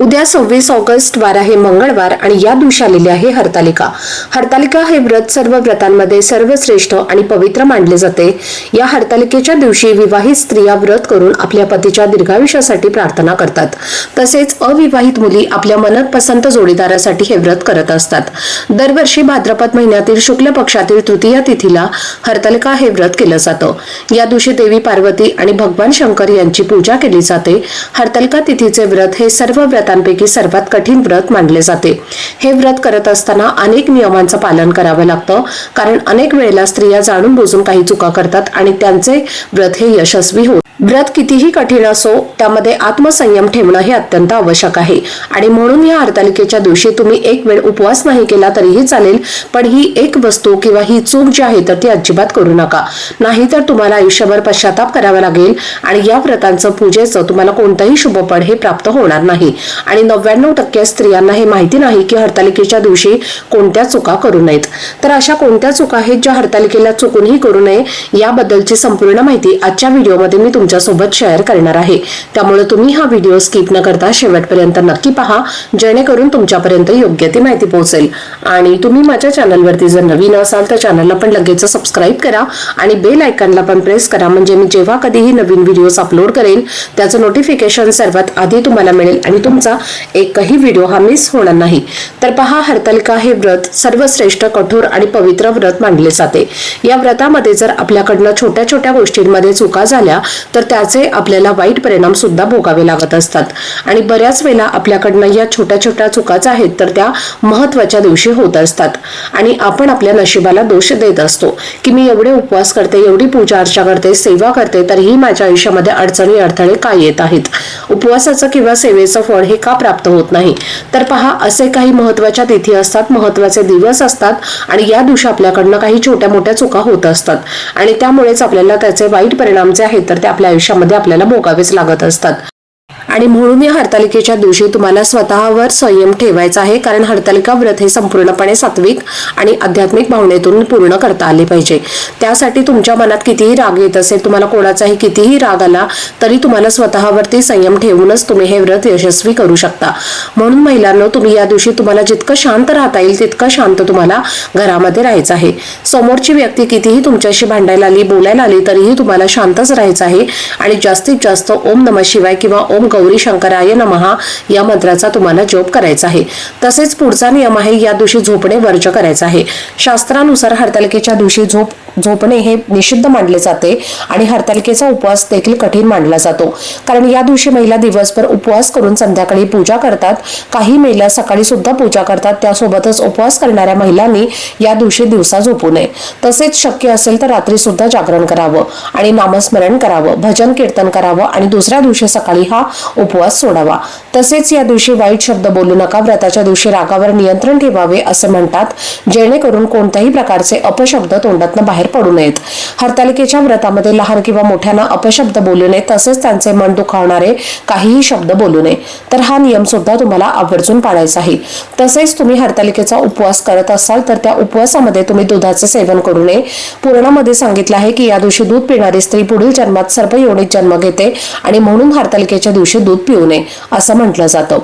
उद्या सव्वीस ऑगस्ट वार आहे मंगळवार आणि या दिवशी आलेली आहे हरतालिका. हरतालिका हे व्रत सर्व व्रतांमध्ये सर्वश्रेष्ठ आणि पवित्र मानले जाते. या हरतालिकेच्या दिवशी विवाहित स्त्रिया व्रत करून आपल्या पतीच्या दीर्घायुष्यासाठी प्रार्थना करतात. तसेच अविवाहित मुली आपल्या मनपसंत जोडीदारासाठी हे व्रत करत असतात. दरवर्षी भाद्रपद महिन्यातील शुक्ल पक्षातील तृतीया तिथीला हरतालिका हे व्रत केलं जातं. या दिवशी देवी पार्वती आणि भगवान शंकर यांची पूजा केली जाते. हरतालिका तिथीचे व्रत हे सर्व व्रत व्रतांपैकी सर्वात कठीण व्रत मानले जाते. हे व्रत करत असताना अनेक नियमांचं पालन करावं लागतं कारण अनेक वेळेला स्त्रिया जाणून बुजून काही चुका करतात आणि त्यांचे व्रत हे यशस्वी होत व्रत कितीही कठीण असो त्यामध्ये आत्मसंयम ठेवणं हे अत्यंत आवश्यक आहे. आणि म्हणून या हरतालिकेच्या दिवशी तुम्ही एक वेळ उपवास नाही केला तरीही चालेल पण ही एक वस्तू किंवा ही चूक जी आहे तर ती अजिबात करू नका. नाहीतर तुम्हाला आयुष्यभर पश्चाताप करावा लागेल आणि या व्रतांचं पूजेचं तुम्हाला कोणतंही शुभफळ हे प्राप्त होणार नाही. आणि नव्याण्णव टक्के स्त्रियांना हे माहिती नाही की हरतालिकेच्या दिवशी कोणत्या चुका करू नयेत. तर अशा कोणत्या चुका आहेत ज्या हरतालिकेला चुकूनही करू नये याबद्दलची संपूर्ण माहिती आजच्या व्हिडिओमध्ये मी तुमच्या तुमच्यासोबत शेअर करणार आहे. त्यामुळे तुम्ही हा व्हिडिओ स्किप न करता शेवटपर्यंत नक्की पहा जेणेकरून तुमच्यापर्यंत योग्य ती माहिती पोहोचेल. आणि तुम्ही माझ्या चॅनलवरती जर नवीन असाल तर चॅनलला पण लगेच सबस्क्राईब करा आणि बेल आयकॉनला पण प्रेस करा. म्हणजे मी जेव्हा कधीही नवीन व्हिडिओज अपलोड करेल त्याचं नोटिफिकेशन सर्वात आधी तुम्हाला मिळेल आणि तुमचा एकही व्हिडिओ हा मिस होणार नाही. तर पहा हरतालिका हे व्रत सर्वश्रेष्ठ कठोर आणि पवित्र व्रत मानले जाते. या व्रतामध्ये जर आपल्याकडनं छोट्या छोट्या गोष्टींमध्ये चुका झाल्या तर तर त्याचे आपल्याला वाईट परिणाम सुद्धा भोगावे लागत असतात. आणि बऱ्याच वेळेला आपल्याकडनं या छोट्या छोट्या चुकाच आहेत तर त्या महत्त्वाच्या दिवशी होत असतात. आणि आपण आपल्या नशिबाला दोष देत असतो की मी एवढे उपवास करते एवढी पूजा अर्चा करते सेवा करते तरीही माझ्या आयुष्यामध्ये अडचणी अडथळे का येत आहेत? उपवासाचं किंवा सेवेचं फळ हे का प्राप्त होत नाही? तर पहा असे काही महत्त्वाच्या तिथी असतात महत्त्वाचे दिवस असतात आणि या दिवशी आपल्याकडनं काही छोट्या मोठ्या चुका होत असतात. आणि त्यामुळेच आपल्याला त्याचे वाईट परिणाम जे आहेत तर ते आपल्या आयुष्यामध्ये आपल्याला भोगावेच लागत असतात. आणि म्हणून या हरतालिकेच्या दिवशी तुम्हाला स्वतःवर संयम ठेवायचा आहे कारण हरतालिका व्रत हे संपूर्णपणे सात्विक आणि आध्यात्मिक भावनेतून पूर्ण करता आले पाहिजे. त्यासाठी तुमच्या मनात कितीही राग येत असेल तुम्हाला कोणाचाही कितीही राग आला तरी तुम्हाला स्वतःवरती संयम ठेवूनच तुम्ही हे व्रत यशस्वी करू शकता. म्हणून महिलांनो तुम्ही या दिवशी तुम्हाला जितकं शांत राहता येईल तितकं शांत तुम्हाला घरामध्ये राहायचं आहे. समोरची व्यक्ती कितीही तुमच्याशी भांडायला आली बोलायला आली तरीही तुम्हाला शांतच राहायचं आहे. आणि जास्तीत जास्त ओम नम शिवाय किंवा ओम गौरी शंकराय नमहा या मंत्राचा तुम्हाला जप करायचा आहे. तसेच पुढचा नियम आहे या दिवशी झोपणे वर्ज करायचं आहे. शास्त्रानुसार हरतालिकेच्या दिवशी झोप झोपणे हे निषिद्ध मानले जाते आणि हरतालिकेचा उपवास देखील कठीण मानला जातो. कारण या दिवशी महिला दिवसभर उपवास करून संध्याकाळी पूजा करतात. काही महिला सकाळी सुद्धा पूजा करतात. त्यासोबतच उपवास करणाऱ्या महिलांनी या दिवशी दिवसा झोपू नये तसेच शक्य असेल तर रात्री सुद्धा जागरण करावं आणि नामस्मरण करावं भजन कीर्तन करावं आणि दुसऱ्या दिवशी सकाळी हा उपवास सोडावा. तसेच या दिवशी वाईट शब्द बोलू नका व्रताच्या दिवशी रागावर नियंत्रण ठेवावे असे म्हणतात. जेणेकरून कोणत्याही प्रकारचे अपशब्द तोंडातनं बाहेर पडू नयेत. हरतालिकेच्या व्रतामध्ये लहान किंवा मोठ्यानं अपशब्द बोलू नये तसेच त्यांचे मन दुखावणारे काहीही शब्द बोलू नये. तर हा नियम सुद्धा तुम्हाला आवर्जून पाळायचा आहे. तसेच तुम्ही हरतालिकेचा उपवास करत असाल तर त्या उपवासामध्ये तुम्ही दुधाचे सेवन करू नये. पुराणामध्ये सांगितलं आहे की या दिवशी दूध पिणारी स्त्री पुढील जन्मात सर्व योनीत जन्म घेते आणि म्हणून हरतालिकेच्या दिवशी दूध पिऊ नये असं म्हटलं जातं.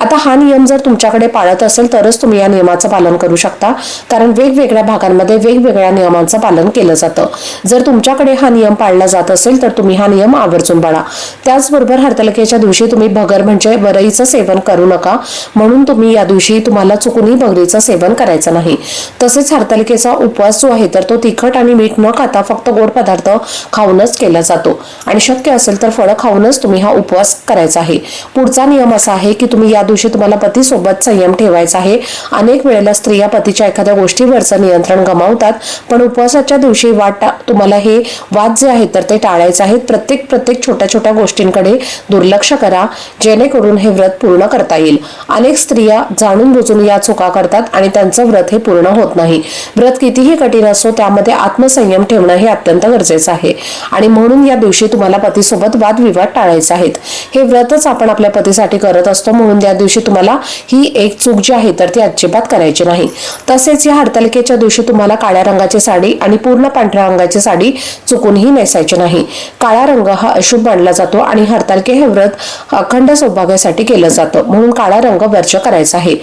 आता हा नियम जर तुमच्याकडे पाळत असेल तरच तुम्ही या नियमाचं पालन करू शकता. कारण वेगवेगळ्या भागांमध्ये वेगवेगळ्या नियमांचं पालन केलं जातं. जर तुमच्याकडे हा नियम पाळला जात असेल तर तुम्ही हा नियम आवर्जून पाळा. त्याचबरोबर हरतालिकेच्या दिवशी तुम्ही भगर म्हणजे बरईचं सेवन करू नका. म्हणून तुम्ही या दिवशी तुम्हाला चुकूनही भगरीचं सेवन करायचं नाही. तसेच हरतालिकेचा उपवास जो आहे तर तो तिखट आणि मीठ न खाता फक्त गोड पदार्थ खाऊनच केला जातो. आणि शक्य असेल तर फळं खाऊनच तुम्ही हा उपवास करायचा आहे. पुढचा नियम असा आहे की तुम्ही या दिवशी तुम्हाला पतीसोबत संयम ठेवायचा आहे. अनेक वेळेला स्त्रिया पतीच्या एखाद्या गोष्टीवरचं नियंत्रण गमावतात पण उपवासाच्या उपवासाच्या दिवशी वाद तुम्हाला हे वाद जे आहेत तर ते टाळायचे आहेत. प्रत्येक प्रत्येक छोट्या छोट्या गोष्टींकडे दुर्लक्ष करा. जेणेकरून हे व्रत पूर्ण करता येईल. अनेक स्त्रिया जाणून बुजून या चुका करतात आणि त्यांचं व्रत हे पूर्ण होत नाही. व्रत कितीही कठीण असो त्यामध्ये आत्मसंयम ठेवणं हे अत्यंत गरजेचं आहे. आणि म्हणून या दिवशी तुम्हाला पतीसोबत वादविवाद टाळायचे आहेत. हे व्रतच आपण आपल्या पतीसाठी करत असतो म्हणून या दिवशी तुम्हाला ही एक चूक जी आहे तर ती अजिबात करायची नाही. तसेच या हरतालिकेच्या दिवशी तुम्हाला काळ्या रंगाची साडी आणि पूर्ण पांढऱ्या रंगाची साडी चुकूनही नेसायची नाही. काळा रंग हा अशुभ मानला जातो आणि हरतालके हे व्रत अखंड सौभाग्यासाठी केलं जातं. म्हणून काळा रंग वर्ज्य करायचा आहे.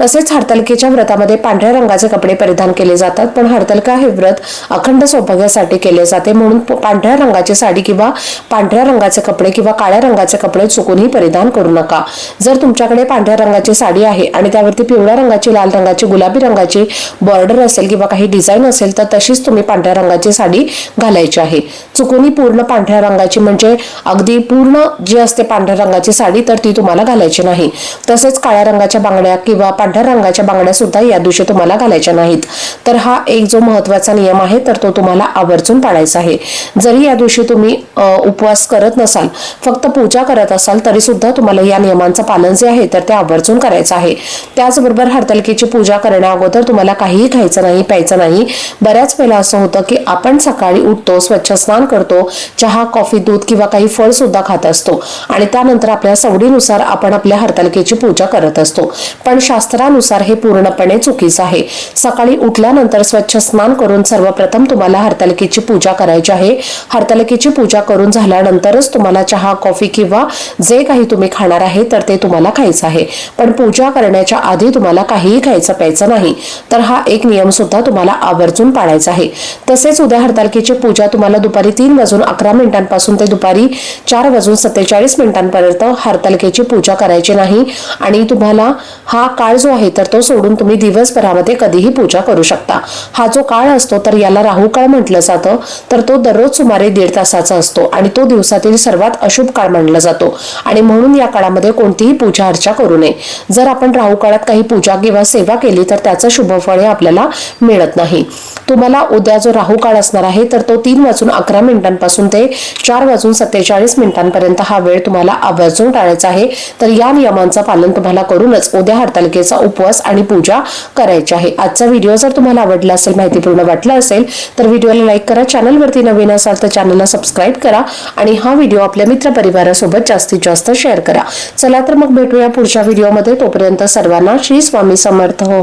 तसेच हरतालिकेच्या व्रतामध्ये पांढऱ्या रंगाचे कपडे परिधान केले जातात पण हरतालिका हे व्रत अखंड सौभाग्यासाठी केले जाते. म्हणून पांढऱ्या रंगाची साडी किंवा पांढऱ्या रंगाचे कपडे किंवा काळ्या रंगाचे कपडे चुकूनही परिधान करू नका. जर तुमच्याकडे पांढऱ्या रंगाची साडी आहे आणि त्यावरती पिवळ्या रंगाची लाल रंगाची गुलाबी रंगाची बॉर्डर असेल किंवा काही डिझाईन असेल तर तशीच तुम्ही पांढऱ्या रंगाची साडी घालायची आहे. चुकूनही पूर्ण पांढऱ्या रंगाची म्हणजे अगदी पूर्ण जी असते पांढऱ्या रंगाची साडी तर ती तुम्हाला घालायची नाही. तसेच काळ्या रंगाच्या बांगड्या किंवा पांढऱ्या रंगाच्या बांगड्या सुद्धा या दिवशी तुम्हाला घालायच्या नाहीत. तर हा एक जो महत्त्वाचा नियम आहे तर तो तुम्हाला आवर्जून पाळायचा आहे. जरी या दिवशी तुम्ही उपवास करत नसाल फक्त पूजा करत असाल तरी सुद्धा तुम्हाला या नियमांचं पालन जे आहे तर ते आवर्जून करायचं आहे. त्याचबरोबर हरतलकीची पूजा करण्या अगोदर तुम्हाला काहीही खायचं नाही प्यायचं नाही. बऱ्याच वेळा असं होतं की आपण सकाळी उठतो स्वच्छ स्नान करतो चहा कॉफी दूध किंवा काही फळ सुद्धा खात असतो. आणि त्यानंतर आपल्या सवडीनुसार आपण आपल्या हरतालिकेची पूजा करत असतो. पण शास्त्रानुसार हे पूर्णपणे चुकीचं आहे. सकाळी उठल्यानंतर स्वच्छ स्नान करून सर्वप्रथम तुम्हाला हरतालिकेची पूजा करायची आहे. हरतालिकेची पूजा करून झाल्यानंतरच तुम्हाला चहा कॉफी किंवा जे काही तुम्ही खाणार आहे तर ते तुम्हाला खायचं आहे. पण पूजा करण्याच्या आधी तुम्हाला काहीही खायचं प्यायचं नाही. तर हा एक नियम सुद्धा तुम्हाला आवर्जून पाळायचा आहे. तसेच उद्या हरतालिकेची पूजा तुम्हाला दुपारी तीन वाजून अकरा मिनिटांपासून ते दुपारी चार वाजून सत्तेचाळीस मिनिटांपर्यंत हरतालिकेची पूजा करायची नाही. आणि तुम्हाला हा काळ जो आहे तर तो सोडून तुम्ही दिवसभरामध्ये कधीही पूजा करू शकता. हा जो काळ असतो तर याला राहू काळ म्हटलं जातं. तर तो दररोज सुमारे दीड तासाचा असतो आणि तो दिवसातील सर्वात अशुभ काळ मानला जातो. आणि म्हणून या काळामध्ये कोणतीही पूजा अर्चा करू नये. जर आपण राहू काळात काही पूजा किंवा सेवा केली तर त्याचं शुभफळ हे आपल्याला मिळत नाही. तुम्हाला उद्या जो राहू काळ असणार आहे तर तो तीन वाजून अकरा मिनिटांपासून ते चार वाजून सत्तेचाळीस मिनिटांपर्यंत हा वेळ तुम्हाला आवर्जून टाळायचा आहे. तर या नियमांचं पालन तुम्हाला करूनच उद्या हरतालिकेचा उपवास आणि पूजा करायची आहे. आजचा व्हिडिओ जर तुम्हाला आवडला असेल माहितीपूर्ण वाटला असेल तर व्हिडिओला लाईक करा चॅनलवरती नवीन असाल तर चॅनलला सबस्क्राईब करा आणि हा व्हिडिओ आपल्या मित्रपरिवारासोबत जास्तीत जास्त शेअर करा. चला तर मग भेटूया पुढच्या व्हिडिओमध्ये. तोपर्यंत सर्वांना श्री स्वामी समर्थ हो.